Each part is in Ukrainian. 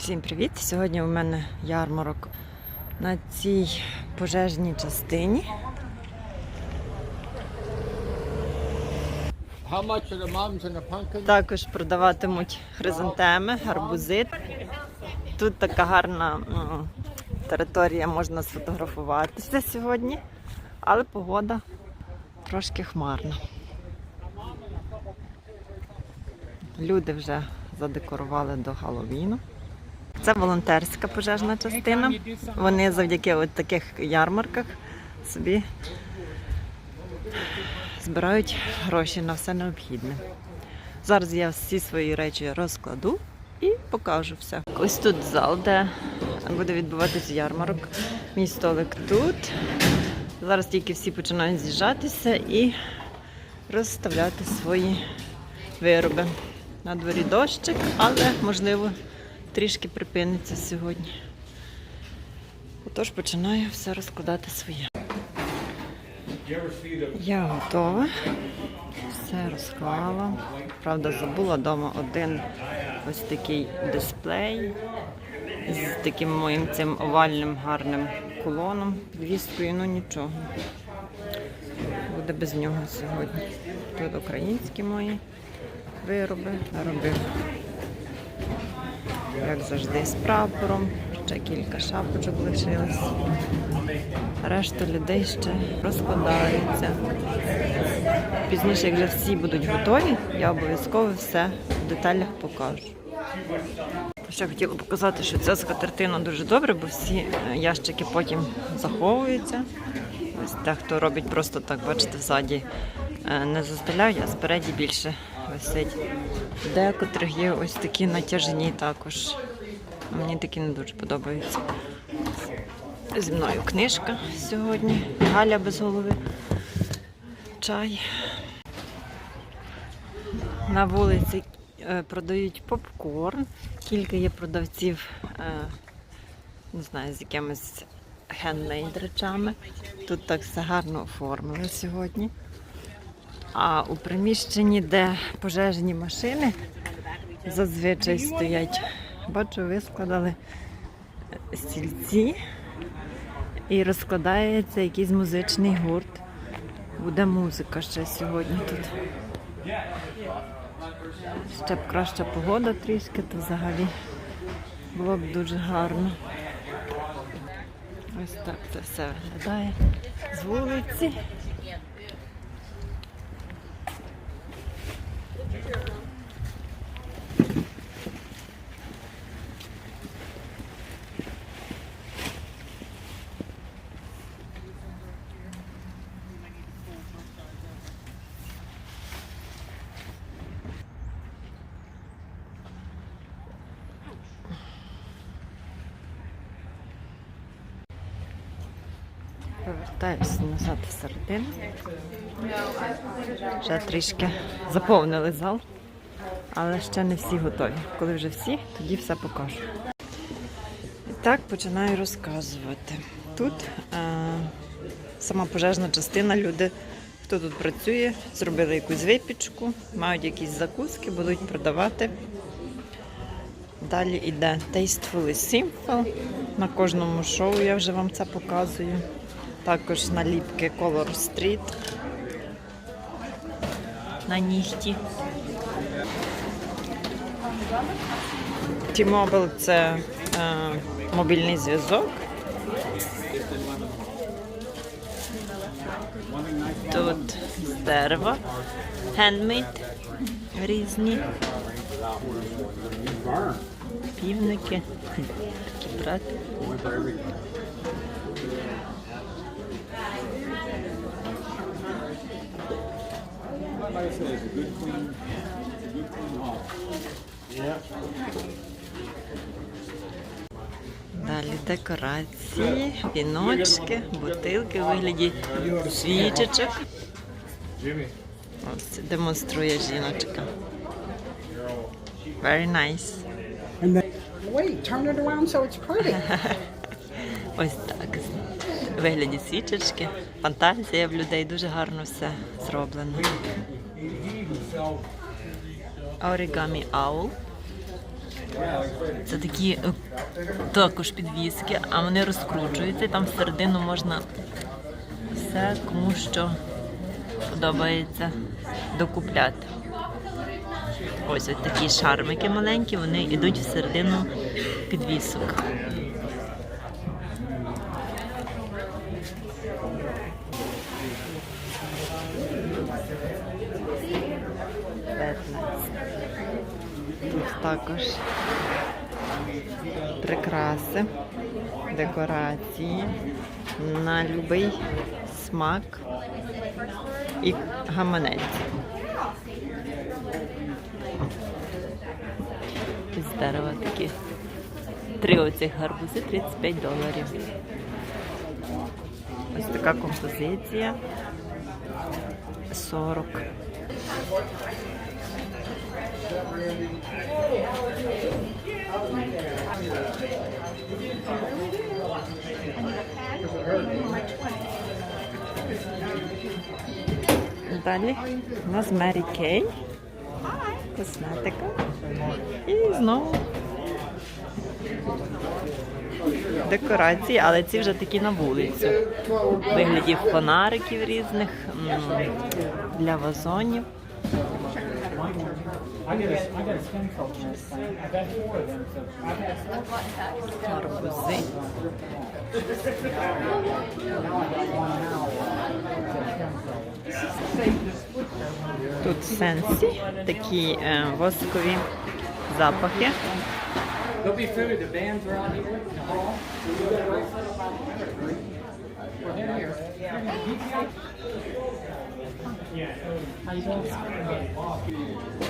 Всім привіт! Сьогодні у мене ярмарок на цій пожежній частині. Також продаватимуть хризантеми, гарбузи. Тут така гарна м, територія, можна сфотографуватися сьогодні, але погода трошки хмарна. Люди вже задекорували до Галовіну. Це волонтерська пожежна частина. Вони завдяки от таких ярмарках собі збирають гроші на все необхідне. Зараз я всі свої речі розкладу і покажу все. Ось тут зал, де буде відбуватися ярмарок. Мій столик тут. Зараз тільки всі починають з'їжджатися і розставляти свої вироби. На дворі дощик, але можливо трішки припиниться сьогодні. Отож починаю все розкладати своє. Я готова. Все розклала. Правда, забула вдома один ось такий дисплей з таким моїм цим овальним гарним кулоном, підвіскою, ну нічого. Буде без нього сьогодні. Тут українські мої вироби робив. Як завжди, з прапором. Ще кілька шапочок лишилось. Решта людей ще розкладаються. Пізніше, як вже всі будуть готові, я обов'язково все в деталях покажу. Ще хотіла показати, що ця скатертина дуже добре, бо всі е, ящики потім заховуються. Ось те, хто робить просто так, бачите, ззаді е, не застеляють, а спереді більше висить. Декотрих є ось такі натяжні також. Мені такі не дуже подобаються. Зі мною книжка сьогодні. Галя без голови. Чай. На вулиці е, продають попкорн. Кілька є продавців, е, не знаю, з якимись хендмейд речами. Тут так все гарно оформили сьогодні. А у приміщенні, де пожежні машини зазвичай стоять, бачу, ви складали стільці і розкладається якийсь музичний гурт. Буде музика ще сьогодні тут. Ще б краща погода трішки, то взагалі було б дуже гарно. Ось так це все виглядає з вулиці. Повертаюся назад всередину. Вже трішки заповнили зал, але ще не всі готові. Коли вже всі, тоді все покажу. І так починаю розказувати. Тут е, сама пожежна частина, люди, хто тут працює, зробили якусь випічку, мають якісь закуски, будуть продавати. Далі йде Tastefully Simple. На кожному шоу я вже вам це показую. Також наліпки Color Street на нігті. T-Mobile – це е, мобільний зв'язок. Тут дерева, handmade різні. Півники, такі брати. Like I said, it's a good clean, it's a good clean haul. Далі декорації, віночки, бутилки у вигляді свічечок. Ось демонструє жіночка. Very nice. Wait, turn it around so it's pretty. Ось так. У вигляді свічечки. Фантазія в людей дуже гарно все зроблено. Origami Owl. Це такі е, також підвіски, а вони розкручуються, і там всередину можна все, кому що подобається докупляти. Ось ось такі шармики маленькі, вони йдуть всередину підвісок. Тут також прикраси, декорації на будь-який смак і гаманець. З дерева такі. Три оцих гарбузи 35 доларів. Ось така композиція. 40. Далі у нас Мері Кей. Косметика. І знову декорації, але ці вже такі на вулицю. Виглядів фонариків різних для вазонів. I got a, I got a cell transplant. I've had four of them, so I've had Гарбузи. Тут сенсі, такі е, воскові запахи. There'll be food. The bands are out here in the hall. Well, they're here. Yeah. How you doing?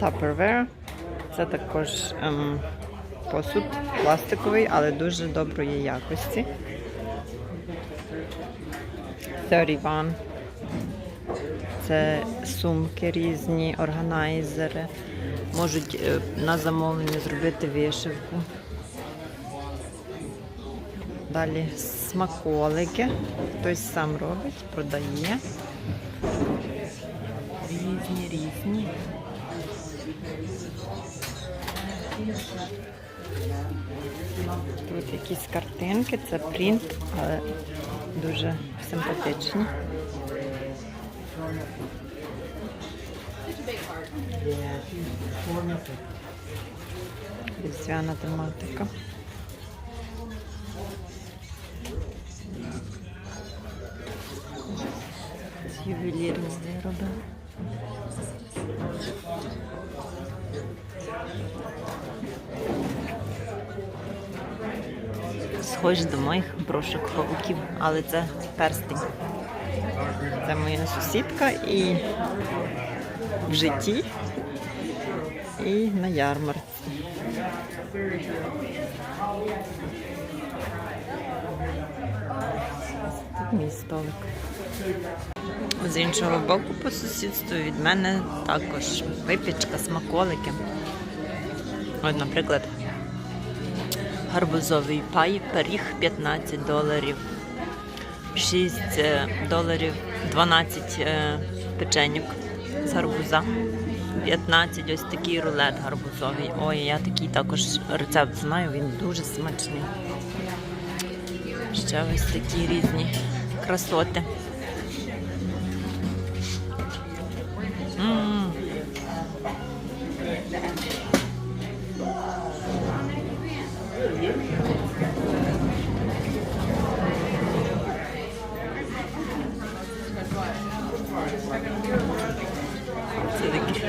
Tupperware. Це також ем, посуд пластиковий, але дуже доброї якості. 31. Це сумки різні, органайзери. Можуть е, на замовлення зробити вишивку. Далі смаколики. Хтось сам робить, продає. Різні, різні. Тут якісь картинки, це принт, але дуже симпатичні. Різдвяна тематика. Ювелірні вироби. Схожі до моїх брошок павуків, але це перстень. Це моя сусідка і в житті, і на ярмарці. Тут мій столик. З іншого боку, по сусідству від мене також випічка, смаколики. От, наприклад, гарбузовий пай, пиріг 15 доларів, 6 е, доларів, 12 е, печеньок з гарбуза, 15 ось такий рулет гарбузовий. Ой, я такий також рецепт знаю, він дуже смачний. Ще ось такі різні красоти. Це такі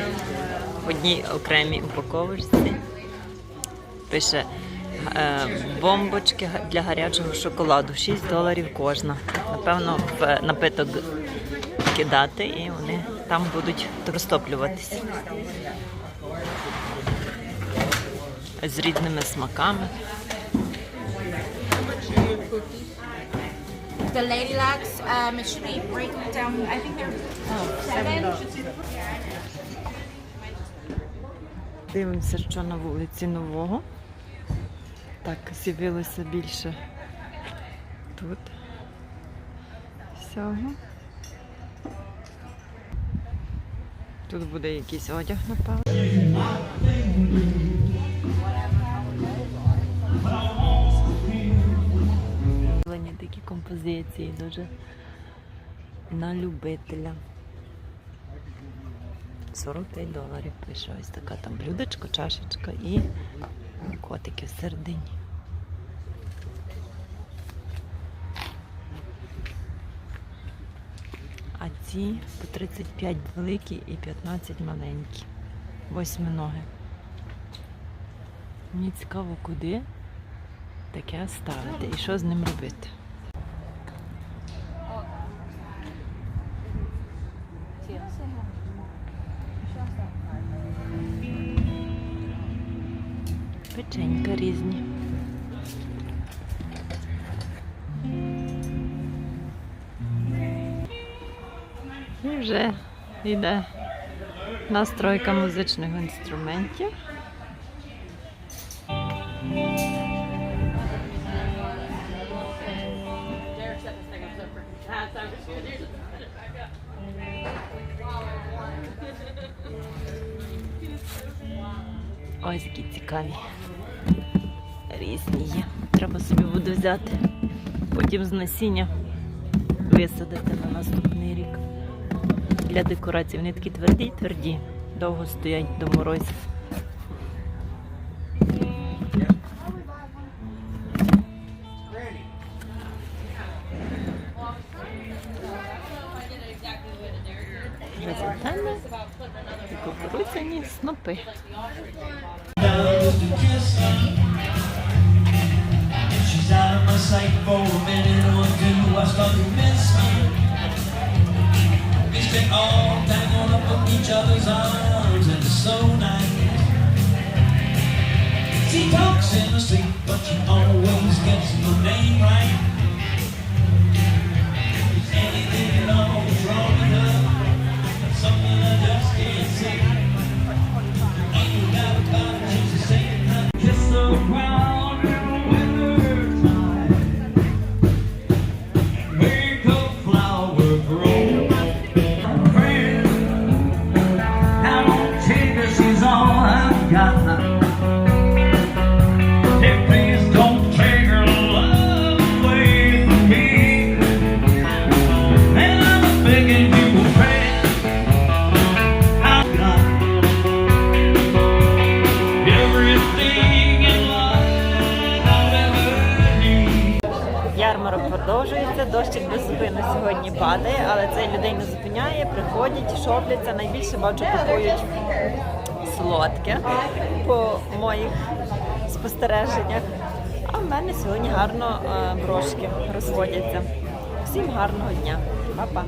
в одній окремій упаковочці. Пише е, бомбочки для гарячого шоколаду. 6 доларів кожна. Напевно, в напиток кидати і вони там будуть розтоплюватися. З різними смаками. The Ladylocks, um, it should be breaking down. I think they're seven. Дивимося, що на вулиці нового. Так, з'явилося більше тут. Всього. Тут буде якийсь одяг, напевно. Пропозиції дуже на любителя. 45 доларів пише ось така там блюдечко, чашечка і котики всередині. А ці по 35 великі і 15 маленькі. Восьминоги. Мені цікаво, куди таке ставити і що з ним робити. Печенька різні. І вже йде настройка музичних інструментів. Ось які цікаві. Різні є. Треба собі буде взяти. Потім з насіння висадити на наступний рік. Для декорації. Вони такі тверді, тверді, довго стоять до морозів. Розетане і кукурудзяні снопи. Out of my sight for a minute or two. I start to miss her. We spend all tangled up in each other's arms, and it's so nice. She talks in her sleep, but she always gets my name right. Продовжується, дощик без зупину сьогодні падає, але це людей не зупиняє, приходять, шопляться. Найбільше бачу купують солодке по моїх спостереженнях. А в мене сьогодні гарно е, брошки розводяться. Всім гарного дня. Па-па.